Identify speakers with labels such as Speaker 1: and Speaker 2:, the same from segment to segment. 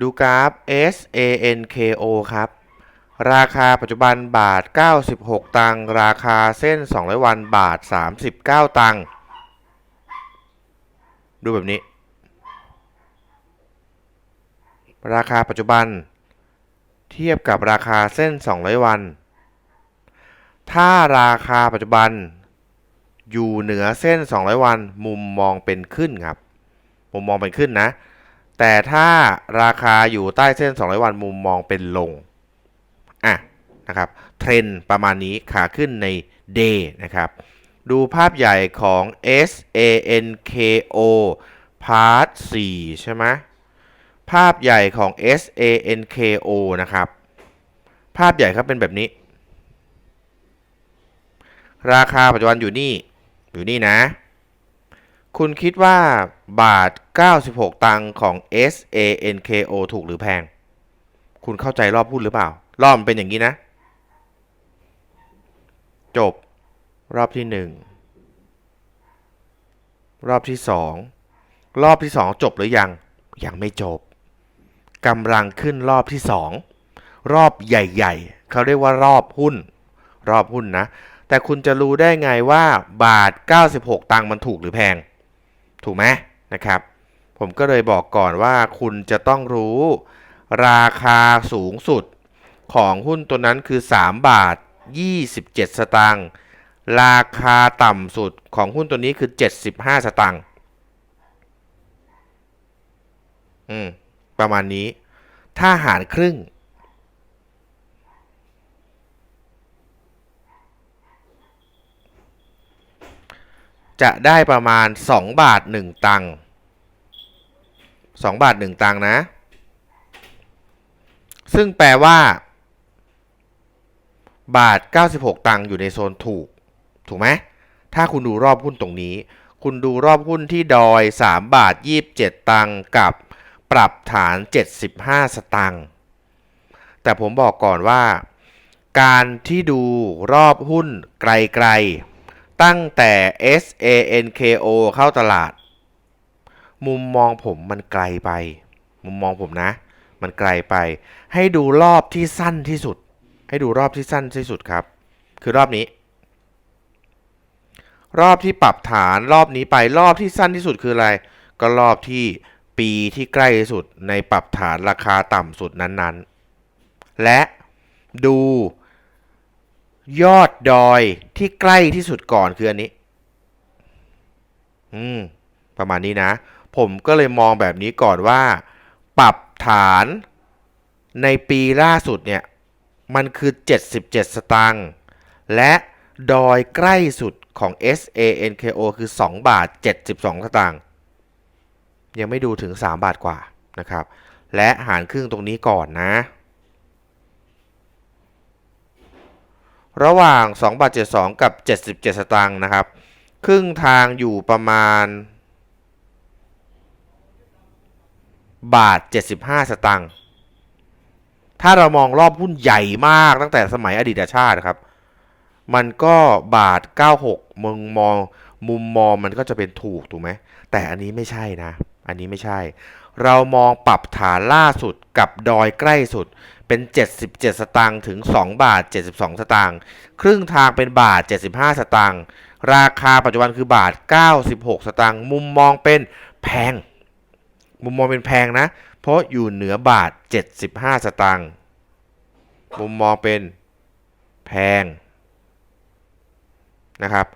Speaker 1: ดูกราฟ SANKO ครับ ราคาปัจจุบันบาท 96 ตังค์ราคาเส้น 200 วันบาท 39 ตังค์ดูแบบนี้ ราคาปัจจุบัน เทียบกับราคาเส้น 200 วัน ถ้าราคาปัจจุบัน อยู่เหนือเส้น 200 วัน มุมมองเป็นขึ้นครับ มุมมองเป็นขึ้นนะ แต่ถ้าราคาอยู่ใต้เส้น 200 วันมุมมองเป็นลง อะนะครับเทรนประมาณนี้ขาขึ้นใน day นะครับ ดูภาพใหญ่ของ SANKO part 4 ใช่ไหมภาพใหญ่ของ SANKO นะครับ ภาพใหญ่ครับเป็นแบบนี้ ราคาปัจจุบันอยู่นี่ อยู่นี่นะ คุณคิดว่าบาท 96 ตังค์ของ SANKO ถูกหรือแพง คุณเข้าใจรอบหุ้นหรือเปล่า รอบมันเป็นอย่างนี้นะ จบ รอบที่หนึ่งรอบที่สองรอบที่สองจบหรือยัง ยังไม่จบกำลังขึ้นรอบที่สองรอบใหญ่ๆ เขาเรียกว่ารอบหุ้น รอบหุ้นนะ แต่คุณจะรู้ได้ไงว่าบาท 96 ตังค์มันถูกหรือแพง ถูกไหมนะครับ ผมก็เลยบอกก่อนว่าคุณจะต้องรู้ ราคาสูงสุดของหุ้นตัวนั้นคือ 3 บาท 27 สตางค์ราคาต่ำสุดของหุ้นตัวนี้คือ 75 สตางค์อืมประมาณนี้ ถ้าหารครึ่ง จะได้ประมาณ 2 บาท 1 ตังค์2บาท 1 ตังค์นะ ซึ่งแปลว่า บาท 96 ตังค์อยู่ในโซนถูก ถูกไหมถ้าคุณดูรอบหุ้นตรงนี้ คุณดูรอบหุ้นที่ดอย 3 บาท 27 ตังค์กับปรับฐาน 75 สตังค์แต่ผมบอกก่อนว่า การที่ดูรอบหุ้นไกลๆ ตั้งแต่ SANKO เข้าตลาด มุมมองผมมันไกลไป มุมมองผมนะ มันไกลไป ให้ดูรอบที่สั้นที่สุด ให้ดูรอบที่สั้นที่สุดครับ คือรอบนี้ รอบที่ปรับฐานรอบนี้ไปรอบที่สั้นที่สุดคืออะไร ก็รอบที่ปีที่ใกล้ที่สุดในปรับฐานราคาต่ำสุดนั้นๆ และดู ยอดดอยที่ใกล้ที่สุดก่อนคืออันนี้ อืม ประมาณนี้นะ ผมก็เลยมองแบบนี้ก่อนว่า ปรับฐานในปีล่าสุดเนี่ย มันคือ 77 สตางค์และดอยใกล้สุดของ SANKO คือ 2 บาท 72 สตางค์ยังไม่ดูถึง 3 บาทกว่านะครับ และหารครึ่งตรงนี้ก่อนนะ ระหว่าง2บาท72 กับ 77 สตางค์นะครับ ครึ่งทางอยู่ประมาณ บาท 75 สตางค์ถ้าเรามองรอบหุ้นใหญ่มากตั้งแต่สมัยอดีตชาติครับ มันก็บาท 96มึงมองมุมมองมันก็จะเป็นถูกถูกไหมแต่อันนี้ไม่ใช่นะ อันนี้ไม่ใช่ เรามองปรับฐานล่าสุดกับดอยใกล้สุดเป็น 77 สตางค์ถึง 2 บาท 72 สตางค์ครึ่งทางเป็นบาท 75 สตางค์ราคาปัจจุบันคือบาท 96 สตางค์มุมมองเป็นแพง มุมมองเป็นแพงนะ เพราะอยู่เหนือบาท 75 สตางค์มุมมองเป็นแพงนะครับ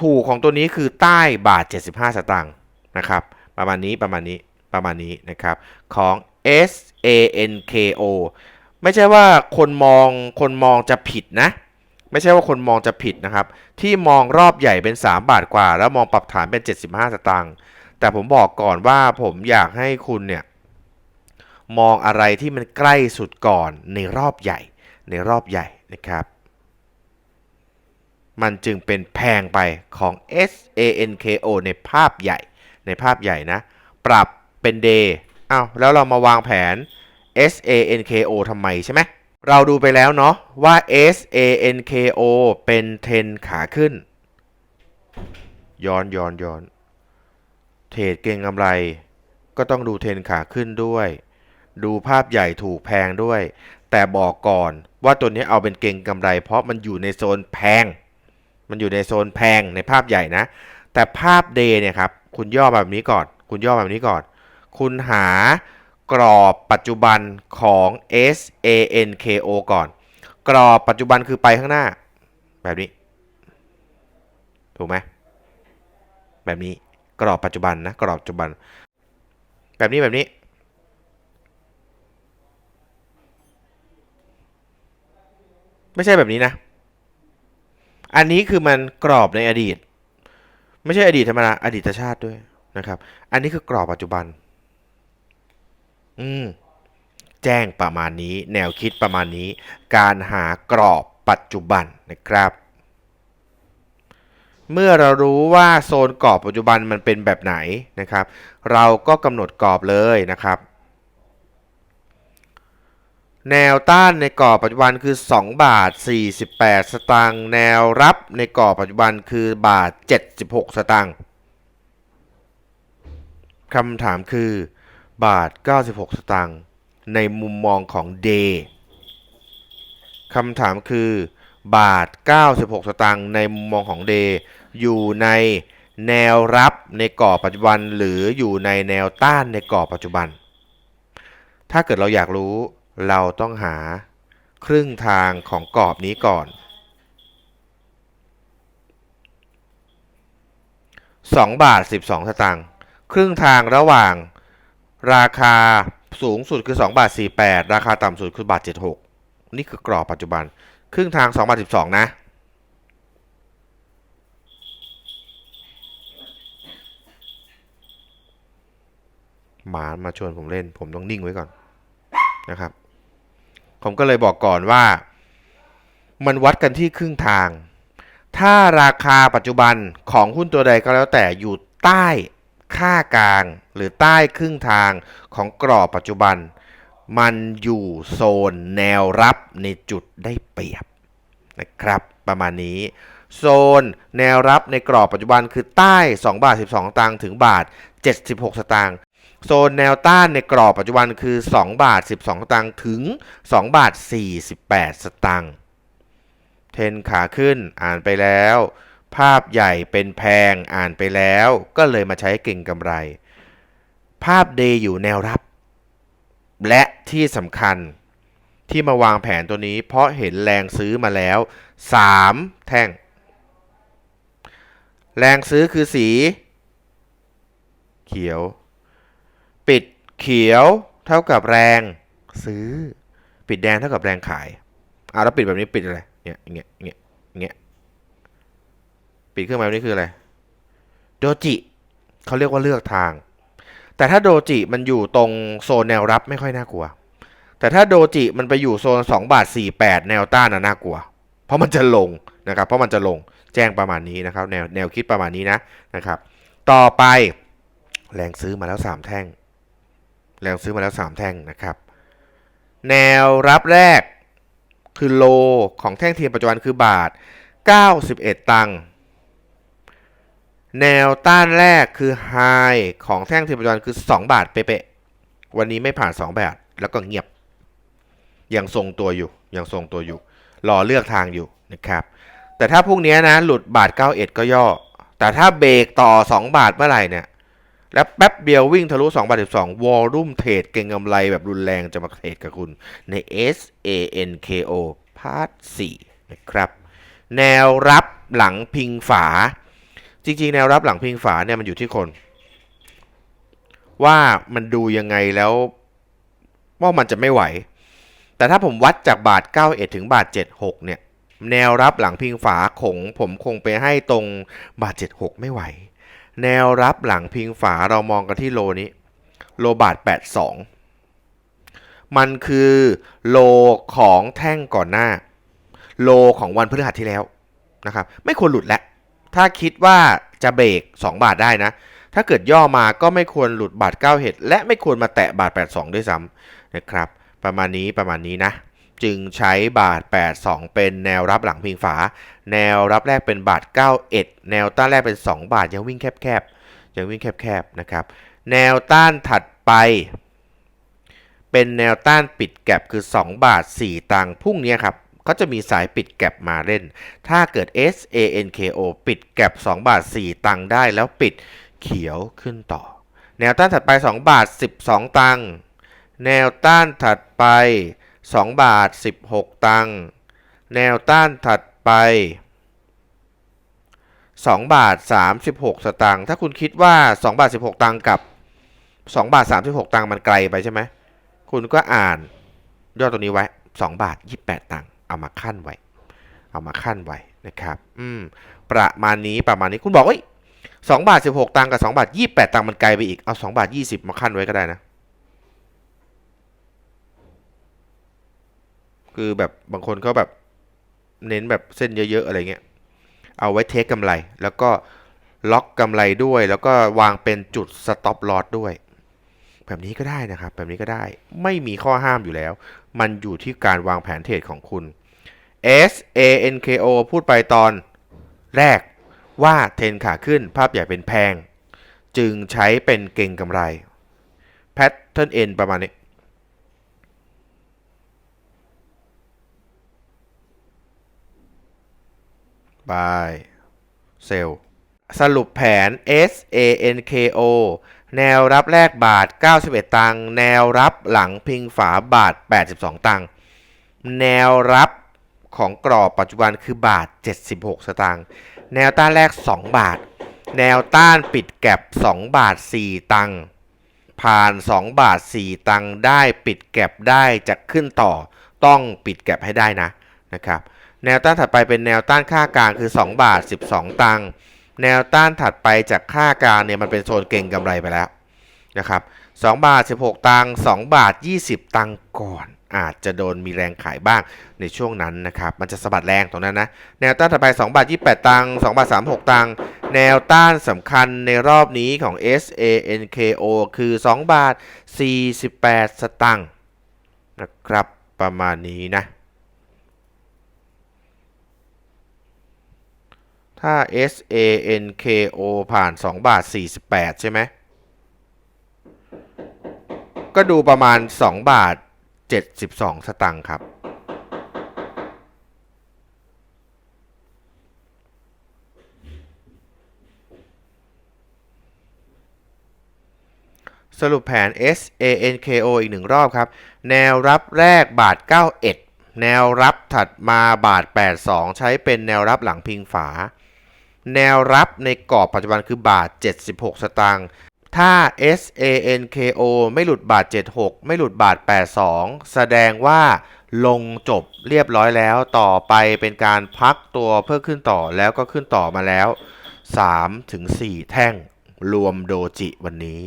Speaker 1: ถูกของตัวนี้คือใต้บาท 75 สตางค์นะครับ ประมาณนี้ประมาณนี้ ประมาณนี้นะครับของ SANKO ไม่ใช่ว่าคนมองคนมองจะผิดนะ ไม่ใช่ว่าคนมองจะผิดนะครับ ที่มองรอบใหญ่เป็น 3 บาทกว่า แล้วมองปรับฐานเป็น 75 สตางค์แต่ผมบอกก่อนว่าผมอยากให้คุณเนี่ยมองอะไรที่มันใกล้สุดก่อนในรอบใหญ่ ในรอบใหญ่นะครับ มันจึงเป็นแพงไปของ SANKO ในภาพใหญ่ในภาพใหญ่นะ ปรับ เป็น day อ้าวแล้วเรามาวางแผน SANKO ทำไมใช่ไหม เราดูไปแล้วเนาะว่า SANKO เป็นเทรนขาขึ้น ย้อนย้อนย้อน เทรดเก่งกำไร ก็ต้องดูเทรนขาขึ้นด้วย ดูภาพใหญ่ถูกแพงด้วย แต่บอกก่อนว่าตัวนี้เอาเป็นเก่งกำไร เพราะมันอยู่ในโซนแพง มันอยู่ในโซนแพงในภาพใหญ่นะ แต่ภาพเดย์เนี่ยครับ คุณย่อแบบนี้ก่อน คุณย่อแบบนี้ก่อน คุณหากรอบปัจจุบันของ S A N K O ก่อน กรอบปัจจุบันคือไปข้างหน้า แบบนี้ ถูกไหมแบบนี้กรอบปัจจุบันนะ กรอบปัจจุบัน แบบนี้แบบนี้ ไม่ใช่แบบนี้นะ อันนี้คือมันกรอบในอดีต ไม่ใช่อดีตธรรมดาอดีตชาติด้วยนะครับ อันนี้คือกรอบปัจจุบัน อืมแจ้งประมาณนี้แนวคิดประมาณนี้ การหากรอบปัจจุบันนะครับ เมื่อเรารู้ว่าโซนกรอบปัจจุบันมันเป็นแบบไหนนะครับ เราก็กำหนดกรอบเลยนะครับ แนวต้านในกรอบปัจจุบันคือ 2 บาท 48 สตางค์แนวรับในกรอบปัจจุบันคือบาท 76 สตางค์คำถามคือ บาท 96 สตางค์ในมุมมองของ Day คำถามคือบาท 96 สตางค์ในมุมมองของ Day อยู่ในแนวรับในกรอบปัจจุบัน หรืออยู่ในแนวต้านในกรอบปัจจุบัน ถ้าเกิดเราอยากรู้เราต้องหาครึ่งทางของกรอบนี้ก่อน 2 บาท 12 สตางค์ครึ่งทางระหว่าง ราคาสูงสุดคือ 2 บาท 48 ราคาต่ำสุดคือบาท 76 นี่คือกรอบปัจจุบัน ครึ่งทาง 2 บาท 12 นะ หมามาชวนผมเล่น ผมต้องนิ่งไว้ก่อนนะครับ ผมก็เลยบอกก่อนว่า มันวัดกันที่ครึ่งทาง ถ้าราคาปัจจุบันของหุ้นตัวใดก็แล้วแต่อยู่ใต้ ค่ากลางหรือใต้ครึ่งทางของกรอบปัจจุบัน มันอยู่โซนแนวรับในจุดได้เปรียบนะครับ ประมาณนี้ โซนแนวรับในกรอบปัจจุบันคือใต้ 2 บาท 12สตางค์ถึงบาท 76 สตางค์โซนแนวต้านในกรอบปัจจุบันคือ 2 บาท 12สตางค์ถึง 2 บาท 48 สตางค์เทนขาขึ้นอ่านไปแล้ว ภาพใหญ่เป็นแพงอ่านไปแล้ว ก็เลยมาใช้เก่งกำไร ภาพเดย์อยู่แนวรับ และที่สำคัญที่มาวางแผนตัวนี้ เพราะเห็นแรงซื้อมาแล้ว 3 แท่ง แรงซื้อคือสี เขียว ปิดเขียวเท่ากับแรงซื้อ ปิดแดงเท่ากับแรงขายอะแล้วปิดแบบนี้ปิดอะไรเนี่ยเงี้ยเงี้ยเงี้ย ปิดเครื่องหมายแบบนี้คืออะไรโดจิเขาเรียกว่าเลือกทาง แต่ถ้าโดจิมันอยู่ตรงโซนแนวรับไม่ค่อยน่ากลัว แต่ถ้าโดจิมันไปอยู่โซน2บาท48 แนวต้านน่ะน่ากลัว เพราะมันจะลงนะครับ เพราะมันจะลงแจ้งประมาณนี้นะครับ แนวแนวคิดประมาณนี้นะนะครับ ต่อไปแรงซื้อมาแล้ว 3 แท่ง แรงซื้อมาแล้ว 3 แท่งนะครับ แนวรับแรกคือโลของแท่งเทียนปัจจุบันคือบาท 91 ตังค์ แนวต้านแรกคือไฮของแท่งเทียนปัจจุบันคือ 2 บาทเป๊ะๆวันนี้ไม่ผ่าน 2 บาท แล้วก็เงียบ ยังทรงตัวอยู่ ยังทรงตัวอยู่ รอเลือกทางอยู่นะครับ แต่ถ้าพรุ่งนี้นะหลุดบาท 91 ก็ย่อ แต่ถ้าเบรกต่อ 2 บาทเมื่อไหร่เนี่ย แล้วแป๊บเดียววิ่งทะลุ2บาท12วอลลุ่มเทรดเก่งกำไรแบบรุนแรงจะมาเทรดกับคุณใน S A N K O พาร์ท4นะครับ แนวรับหลังพิงฝา จริงๆ แนวรับหลังพิงฝาเนี่ยมันอยู่ที่คน ว่ามันดูยังไงแล้วว่ามันจะไม่ไหว แต่ถ้าผมวัดจากบาท 91 ถึงบาท 76 เนี่ย แนวรับหลังพิงฝาคงผมคงไปให้ตรงบาท 76 ไม่ไหว แนวรับหลังพิงฝาเรามองกันที่โลนี้ โลบาท 82 มันคือโลของแท่งก่อนหน้า โลของวันพฤหัสที่แล้วนะครับ ไม่ควรหลุดแล้ว ถ้าคิดว่าจะเบรก2 บาทได้นะ ถ้าเกิดย่อมาก็ไม่ควรหลุดบาท9เห็ดและไม่ควรมาแตะบาท 82 ด้วยซ้ำนะครับ ประมาณนี้ประมาณนี้นะ จึงใช้บาท 82 เป็นแนวรับหลังพิงฝา แนวรับแรกเป็นบาท91แนวต้านแรกเป็น 2 บาทยังวิ่งแคบๆยังวิ่งแคบๆนะครับแนวต้านถัดไป เป็นแนวต้านปิดแก็บคือ 2 บาท 4 ตังค์พรุ่งนี้ครับ ก็จะมีสายปิดแก็บมาเล่น ถ้าเกิด SANKO ปิดแก็บ2 บาท 4 ตังค์ได้แล้วปิดเขียวขึ้นต่อ แนวต้านถัดไป 2 บาท 12 ตังค์แนวต้านถัดไป 2 บาท 16 ตังค์แนวต้านถัดไป 2 บาท 36 สตางค์ถ้าคุณคิดว่า 2 บาท 16 ตังค์กับ 2 บาท 36 ตังค์มันไกลไปใช่ไหมคุณก็อ่านยอดตัวนี้ไว้ 2 บาท 28 ตังค์ เอามาขั้นไว้ เอามาขั้นไว้นะครับอืมประมาณนี้ประมาณนี้คุณบอกว่า2บาท16ตังค์กับ2บาท28ตังค์มันไกลไปอีกเอา2บาท20มาขั้นไว้ก็ได้นะ คือแบบบางคนเขาแบบเน้นแบบเส้นเยอะๆอะไรเงี้ยเอาไว้เทคกำไร แล้วก็ล็อกกำไรด้วย แล้วก็วางเป็นจุดสต็อปลอสด้วย แบบนี้ก็ได้นะครับ แบบนี้ก็ได้ไม่มีข้อห้ามอยู่แล้ว มันอยู่ที่การวางแผนเทรดของคุณ S A N K O พูดไปตอนแรกว่าเทรนขาขึ้นภาพใหญ่เป็นแพง จึงใช้เป็นเก่งกำไร Pattern N ประมาณนี้ บาย เซลสรุปแผน S A N K O แนวรับแรกบาท 91 ตังค์แนวรับหลังพิงฝาบาท 82 ตังค์แนวรับของกรอบปัจจุบันคือบาท 76 สตางค์แนวต้านแรก 2 บาท แนวต้านปิดแก็บ2บาท 4 ตังค์ผ่าน 2 บาท 4 ตังค์ได้ปิดแก็บได้จะขึ้นต่อต้องปิดแก็บให้ได้นะนะครับแนวต้านถัดไปเป็นแนวต้านค่ากลางคือ 2 บาท 12 ตังค์ แนวต้านถัดไปจากค่ากลางเนี่ยมันเป็นโซนเก่งกำไรไปแล้วนะครับ2บาท 16 ตังค์2บาท 20 ตังค์ก่อน อาจจะโดนมีแรงขายบ้างในช่วงนั้นนะครับ มันจะสะบัดแรงตรงนั้นนะ แนวต้านถัดไป 2 บาท 28 ตังค์2บาท 36 ตังค์แนวต้านสำคัญในรอบนี้ของ SANKO คือ 2 บาท 48 สตังค์นะครับประมาณนี้นะ ถ้า S A N K O ผ่าน 2 บาท 48 ใช่ไหม ก็ดูประมาณ 2 บาท 72 สตังค์ครับ สรุปแผน S A N K O อีกหนึ่งรอบครับ แนวรับแรกบาท 91แนวรับถัดมาบาท 82 ใช้เป็นแนวรับหลังพิงฝา แนวรับในกรอบปัจจุบันคือบาท 76 สตางค์ถ้า SANKO ไม่หลุดบาท 76 ไม่หลุดบาท 82 แสดงว่าลงจบเรียบร้อยแล้วต่อไปเป็นการพักตัวเพื่อขึ้นต่อแล้วก็ขึ้นต่อมาแล้ว3ถึง4แท่งรวมโดจิวันนี้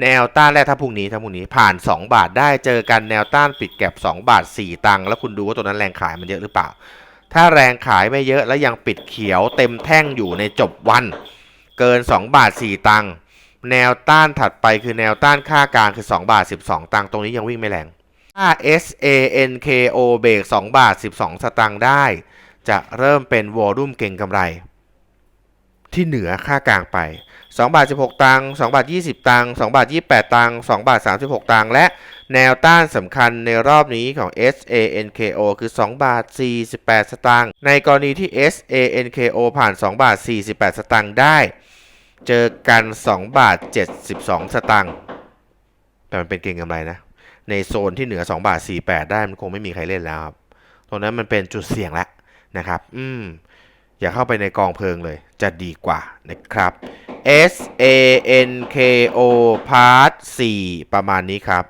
Speaker 1: แนวต้านแรกถ้าพรุ่งนี้ถ้าพรุ่งนี้ผ่าน 2 บาทได้เจอกันแนวต้านปิดแก็บ 2 บาท 4 ตังค์แล้วคุณดูว่าตัวนั้นแรงขายมันเยอะหรือเปล่า ถ้าแรงขายไม่เยอะแล้วยังปิดเขียวเต็มแท่งอยู่ในจบวัน เกิน 2 บาท 4 ตังค์แนวต้านถัดไปคือแนวต้านค่ากลางคือ 2 บาท 12 ตังค์ตรงนี้ยังวิ่งไม่แรงถ้า SANKO เบรก2บาท 12 สตางค์ได้ จะเริ่มเป็นวอลุ่มเก่งกำไร ที่เหนือค่ากลางไป 2 บาท 16 ตังค์2บาท 20 ตังค์2บาท 28 ตังค์2บาท 36 ตังค์และ แนวต้านสำคัญในรอบนี้ของ SANKO คือ 2 บาท 48 สตางค์ ในกรณีที่ SANKO ผ่าน 2 บาท 48 สตางค์ได้ เจอกัน 2 บาท 72 สตางค์ แต่มันเป็นเก่งกำไรนะ ในโซนที่เหนือ 2 บาท 48 ได้มันคงไม่มีใครเล่นแล้วครับ ตรงนั้นมันเป็นจุดเสี่ยงแล้วนะครับ อืม อย่าเข้าไปในกองเพลิงเลย จะดีกว่านะครับ S A N K O Part 4 ประมาณนี้ครับ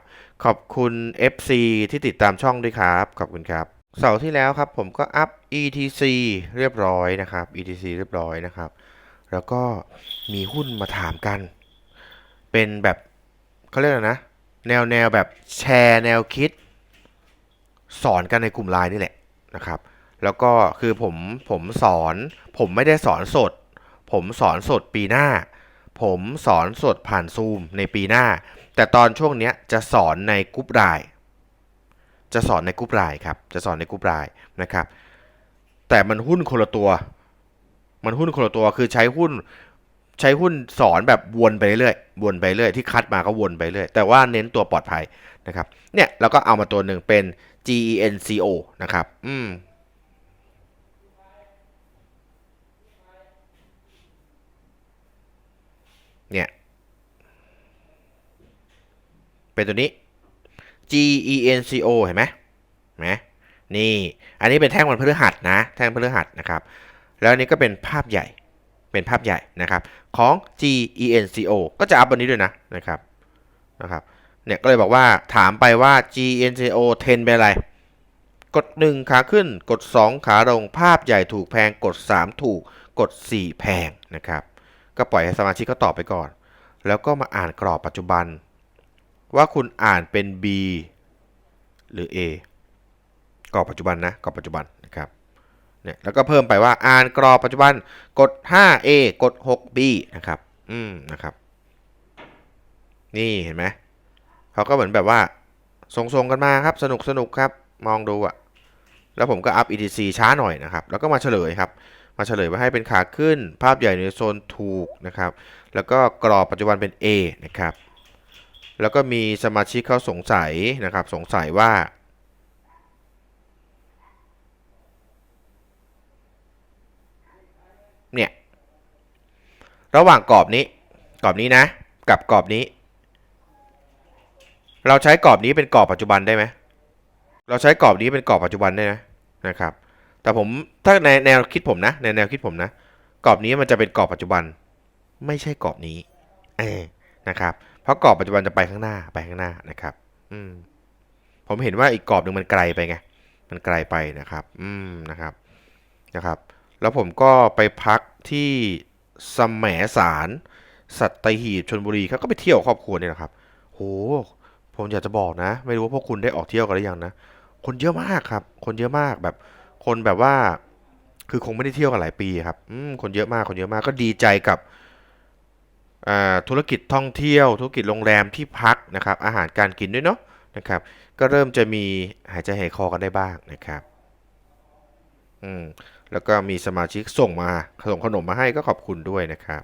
Speaker 1: ขอบคุณ FC ที่ติดตามช่องด้วยครับ ขอบคุณครับเสาร์ที่แล้วครับผมก็อัพ ETC เรียบร้อยนะครับ ETC เรียบร้อยนะครับ แล้วก็มีหุ้นมาถามกัน เป็นแบบเขาเรียกอะไรนะ แนวแนวแบบแชร์แนวคิด สอนกันในกลุ่มไลน์นี่แหละนะครับ แล้วก็คือผมผมสอน ผมไม่ได้สอนสด ผมสอนสดปีหน้า ผมสอนสดผ่านซูมในปีหน้า แต่ตอนช่วงเนี้ยจะสอนในกรุ๊ปไลน์จะสอนในกรุ๊ปไลน์ครับ จะสอนในกรุ๊ปไลน์นะครับ แต่มันหุ้นคนละตัว มันหุ้นคนละตัวคือใช้หุ้นใช้หุ้นสอนแบบวนไปเรื่อยวนไปเรื่อยที่คัดมาก็วนไปเรื่อยแต่ว่าเน้นตัวปลอดภัยนะครับเนี่ยเราก็เอามาตัวหนึ่งเป็น GENCO นะครับ อืมเนี่ย เป็นตัวนี้ GENCO เห็นไหมเห็นไหมนี่ อันนี้เป็นแท่งวันพฤหัสนะ แท่งพฤหัสนะครับ แล้วอันนี้ก็เป็นภาพใหญ่ เป็นภาพใหญ่นะครับ ของ GENCO ก็จะอัพวันนี้ด้วยนะนะครับ นะครับ เนี่ยก็เลยบอกว่าถามไปว่า GENCO 10 เป็นอะไร กด 1 ขาขึ้น กด 2 ขาลง ภาพใหญ่ถูกแพง กด 3 ถูก กด 4 แพงนะครับ ก็ปล่อยให้สมาชิกเขาตอบไปก่อน แล้วก็มาอ่านกรอบปัจจุบัน ว่าคุณอ่านเป็น B หรือ A กรอบปัจจุบันนะกรอบปัจจุบันนะครับเนี่ยแล้วก็เพิ่มไปว่าอ่านกรอบปัจจุบันกด 5A กด 6B นะครับอืมนะครับ นี่เห็นไหมเขาก็เหมือนแบบว่าส่งๆกันมาครับสนุกสนุกครับมองดูอะแล้วผมก็อัพ ETC ช้าหน่อยนะครับ แล้วก็มาเฉลยครับ มาเฉลยว่าให้เป็นขาขึ้น ภาพใหญ่ในโซนถูกนะครับ แล้วก็กรอบปัจจุบันเป็น A นะครับ แล้วก็มีสมาชิกเขาสงสัยนะครับ สงสัยว่า เนี่ย ระหว่างกรอบนี้ กรอบนี้นะ กับกรอบนี้ เราใช้กรอบนี้เป็นกรอบปัจจุบันได้ไหม เราใช้กรอบนี้เป็นกรอบปัจจุบันได้ไหมนะครับ แต่ผมถ้าในแนวคิดผมนะ ในแนวคิดผมนะ กรอบนี้มันจะเป็นกรอบปัจจุบัน ไม่ใช่กรอบนี้นะครับ เพราะกรอบปัจจุบันจะไปข้างหน้าไปข้างหน้านะครับ อืมผมเห็นว่าอีกกรอบหนึ่งมันไกลไปไง มันไกลไปนะครับ อืมนะครับนะครับ แล้วผมก็ไปพักที่สมแหมสารสัตหีบชนบุรีครับก็ไปเที่ยวครอบครัวเนี่ยแหละครับ โห ผมอยากจะบอกนะ ไม่รู้ว่าพวกคุณได้ออกเที่ยวกันหรือยังนะ คนเยอะมากครับ คนเยอะมากแบบ คนแบบว่า คือคงไม่ได้เที่ยวกันหลายปีครับ อืมคนเยอะมาก คนเยอะมาก ก็ดีใจกับ ธุรกิจท่องเที่ยว ธุรกิจโรงแรมที่พักนะครับ อาหารการกินด้วยเนาะนะครับ ก็เริ่มจะมีหายใจหายคอกันได้บ้างนะครับ อืม แล้วก็มีสมาชิกส่งมาส่งขนมมาให้ก็ขอบคุณด้วยนะครับ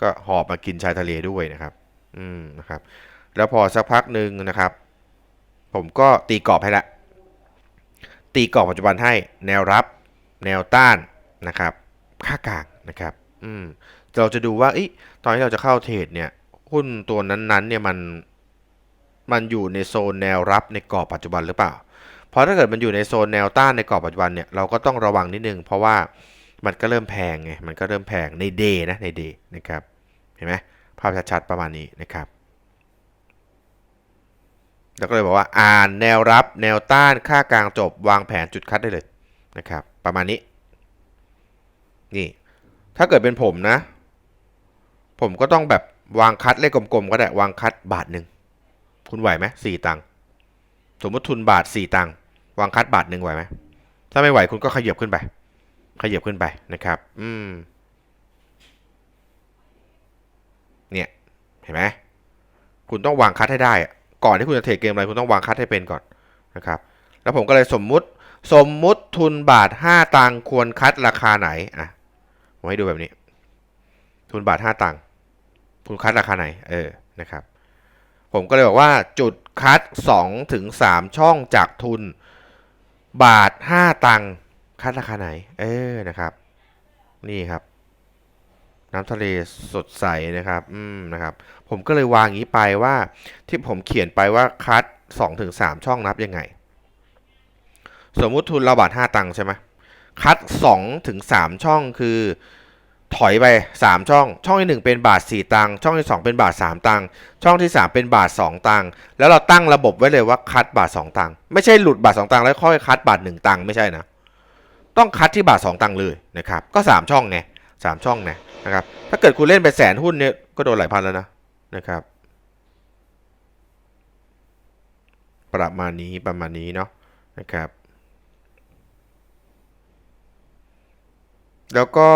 Speaker 1: ก็หอบมากินชายทะเลด้วยนะครับ อืมนะครับ แล้วพอสักพักหนึ่งนะครับ ผมก็ตีกรอบให้ละตีกรอบปัจจุบันให้แนวรับแนวต้านนะครับ ค่ากลางนะครับ อืม เราจะดูว่าอตอนที่เราจะเข้าเทรดเนี่ยหุ้นตัวนั้นๆเนี่ยมันมันอยู่ในโซนแนวรับในกรอบปัจจุบันหรือเปล่า เพราะถ้าเกิดมันอยู่ในโซนแนวต้านในกรอบปัจจุบันเนี่ยเราก็ต้องระวังนิดนึง เพราะว่ามันก็เริ่มแพงไงมันก็เริ่มแพงในเดย์นะในเดย์นะครับเห็นไหมภาพชัดๆประมาณนี้นะครับแล้วก็เลยบอกว่าอ่านแนวรับแนวต้านค่ากลางจบวางแผนจุดคัดได้เลยนะครับ ประมาณนี้นี่ถ้าเกิดเป็นผมนะ ผมก็ต้องแบบวางคัดเลขกลมๆก็ได้วางคัดบาทหนึ่งคุณไหวไหมสี่ตังค์สมมติทุนบาทสี่ตังค์วางคัดบาทหนึ่งไหวไหมถ้าไม่ไหวคุณก็ขยับขึ้นไป ขยับขึ้นไปนะครับ อืม เนี่ย เห็นไหมคุณต้องวางคัดให้ได้ ก่อนที่คุณจะเทรดเกมอะไรคุณต้องวางคัดให้เป็นก่อนนะครับ แล้วผมก็เลยสมมุติ สมมุติทุนบาท 5ตังค์ควรคัดราคาไหน อะผมให้ดูแบบนี้ ทุนบาท 5 ตังค์คุณคัดราคาไหน เออ นะครับ ผมก็เลยบอกว่าจุดคัด2ถึง3ช่องจากทุนบาท 5 ตังค์คัดราคาไหน เออ นะครับ นี่ครับ น้ำทะเลสดใสนะครับ อืม นะครับ ผมก็เลยวางอย่างนี้ไปว่า ที่ผมเขียนไปว่าคัด2ถึง3ช่องนับยังไง สมมุติทุนเราบาท 5 ตังค์ใช่ไหมคัด2ถึง3ช่องคือ ถอยไป 3 ช่อง ช่องที่ 1 เป็นบาท 4 ตังค์ช่องที่ 2 เป็นบาท 3 ตังค์ช่องที่ 3 เป็นบาท 2 ตังค์แล้วเราตั้งระบบไว้เลยว่าคัดบาท 2 ตังค์ไม่ใช่หลุดบาท 2 ตังค์แล้วค่อยคัดบาท 1 ตังค์ไม่ใช่นะ ต้องคัดที่บาท 2 ตังค์เลยนะครับ ก็ 3 ช่องไง3ช่องไงนะครับ ถ้าเกิดคุณเล่นไปแสนหุ้นเนี่ยก็โดนหลายพันแล้วนะนะครับ ประมาณนี้ประมาณนี้เนาะนะครับ แล้วก็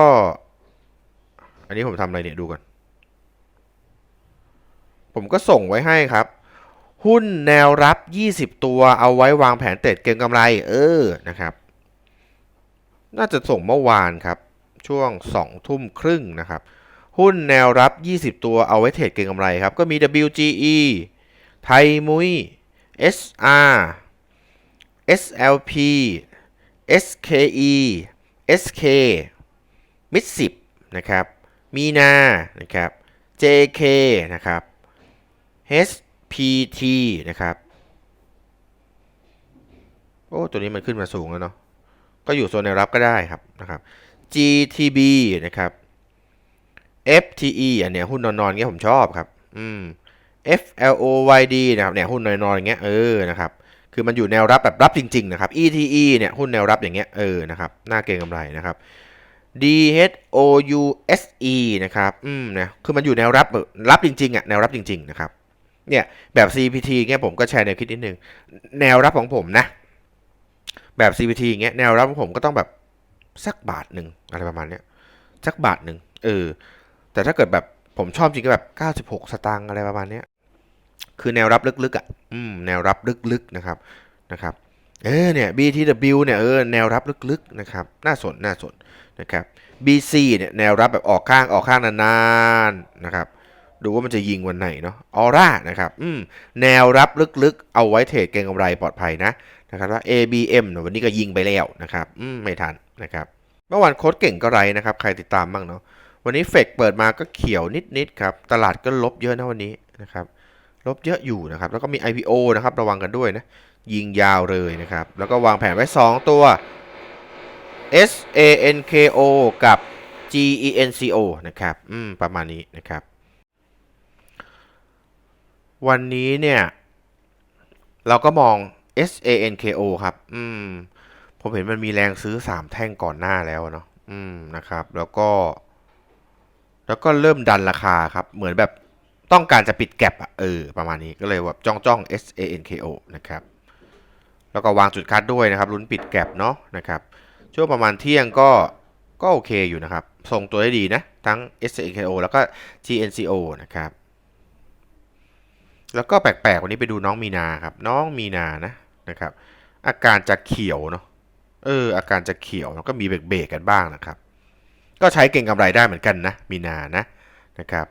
Speaker 1: อันนี้ผมทำอะไรเนี่ยดูกันผมก็ส่งไว้ให้ครับ หุ้นแนวรับ 20 ตัวเอาไว้วางแผนเทรดเก็งกำไร เออนะครับ น่าจะส่งเมื่อวานครับ ช่วง 2 ทุ่มครึ่งนะครับ หุ้นแนวรับ 20 ตัวเอาไว้เทรดเก็งกำไรครับ ก็มี WGE ไทยมุย SR SLP SKE SK มิดสิบนะครับ มีนานะครับ JK นะครับ HPT นะครับ โอ้ ตัวนี้มันขึ้นมาสูงแล้วเนาะ ก็อยู่โซนแนวรับก็ได้ครับนะครับ GTB นะครับ FTE อันเนี้ยหุ้นนอนๆเงี้ยผมชอบครับ อืม FLOYD นะครับเนี่ยหุ้นนอนๆอย่างเงี้ยเออนะครับ คือมันอยู่แนวรับแบบรับจริง ๆ นะครับ ETE เนี่ยหุ้นแนวรับอย่างเงี้ยเออนะครับน่าเกงกำไรนะครับ DHOUSE นะครับ อืมนะ คือมันอยู่แนวรับ รับจริงๆอะแนวรับจริง ๆ นะครับ เนี่ย แบบ CPT เงี้ยผมก็แชร์แนวคิดนิดนึง แนวรับของผมนะ แบบ CPT เงี้ย แนวรับของผมก็ต้องแบบสักบาทหนึ่งอะไรประมาณเนี้ย สักบาทหนึ่ง เออ แต่ถ้าเกิดแบบผมชอบจริงก็แบบ 96 สตางค์อะไรประมาณเนี้ย คือแนวรับลึกๆอะ อืม แนวรับลึกๆนะครับ นะครับ เออเนี่ย BTW เนี่ยเออแนวรับลึกๆนะครับน่าสนน่าสนนะครับ BC เนี่ยแนวรับแบบออกข้างออกข้างนานๆนะครับดูว่ามันจะยิงวันไหนเนาะออร่านะครับอืมแนวรับลึกๆ เอาไว้เทรดเก็งกำไรปลอดภัยนะนะครับว่า ABM เนี่ยวันนี้ก็ยิงไปแล้วนะครับอืมไม่ทันนะครับเมื่อวานโค้ดเก่งก็ไรนะครับใครติดตามบ้างเนาะวันนี้เฟกเปิดมาก็เขียวนิดๆครับตลาดก็ลบเยอะนะวันนี้นะครับ ลบเยอะอยู่นะครับ แล้วก็มี IPO นะครับ ระวังกันด้วยนะ ยิงยาวเลยนะครับ แล้วก็วางแผนไว้ 2 ตัว SANKO กับ GENCO นะครับ อืม ประมาณนี้นะครับ วันนี้เนี่ย เราก็มอง SANKO ครับ อืม ผมเห็นมันมีแรงซื้อ 3 แท่งก่อนหน้าแล้วเนาะ อืม นะครับ แล้วก็ แล้วก็เริ่มดันราคาครับ เหมือนแบบ ต้องการจะปิดแก็บอะเออประมาณนี้ก็เลยแบบจ้องจ้อง S A N K O นะครับแล้วก็วางจุดคัดด้วยนะครับลุ้นปิดแก็บเนาะนะครับช่วงประมาณเที่ยงก็ก็โอเคอยู่นะครับส่งตัวได้ดีนะทั้ง S A N K O แล้วก็ G N C O นะครับแล้วก็แปลกๆวันนี้ไปดูน้องมีนาครับน้องมีนานะนะครับ อาการจะเขียวเนาะเอออาการจะเขียวแล้วก็มีเบรกๆกันบ้างนะครับ ก็ใช้เก่งกำไรได้เหมือนกันนะมีนานะนะครับ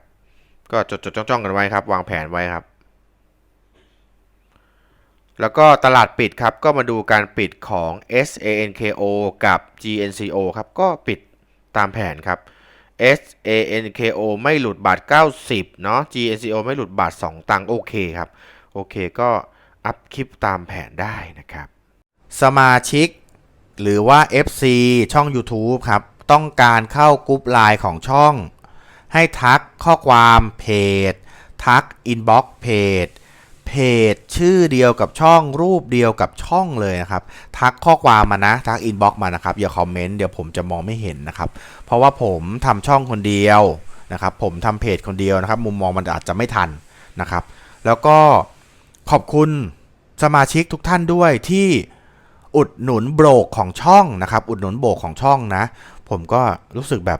Speaker 1: ก็จดจดจ้องๆกันไว้ครับ วางแผนไว้ครับ แล้วก็ตลาดปิดครับ ก็มาดูการปิดของ SANKO กับ GNCO ครับ ก็ปิดตามแผนครับ SANKO ไม่หลุดบาท 90 เนาะ GNCO ไม่หลุดบาท 2 ตังค์โอเคครับ โอเคก็อัพคลิปตามแผนได้นะครับ
Speaker 2: สมาชิกหรือว่า FC ช่อง YouTube ครับ ต้องการเข้ากรุ๊ปไลน์ของช่อง ให้ทักข้อความเพจ ทักอินบ็อกเพจเพจชื่อเดียวกับช่องรูปเดียวกับช่องเลยนะครับ ทักข้อความมานะ ทักอินบ็อกมานะครับ อย่าคอมเมนต์เดี๋ยวผมจะมองไม่เห็นนะครับ เพราะว่าผมทำช่องคนเดียวนะครับ ผมทำเพจคนเดียวนะครับ มุมมองมันอาจจะไม่ทันนะครับ แล้วก็ขอบคุณสมาชิกทุกท่านด้วยที่อุดหนุนโบรกของช่องนะครับ อุดหนุนโบรกของช่องนะ ผมก็รู้สึกแบบ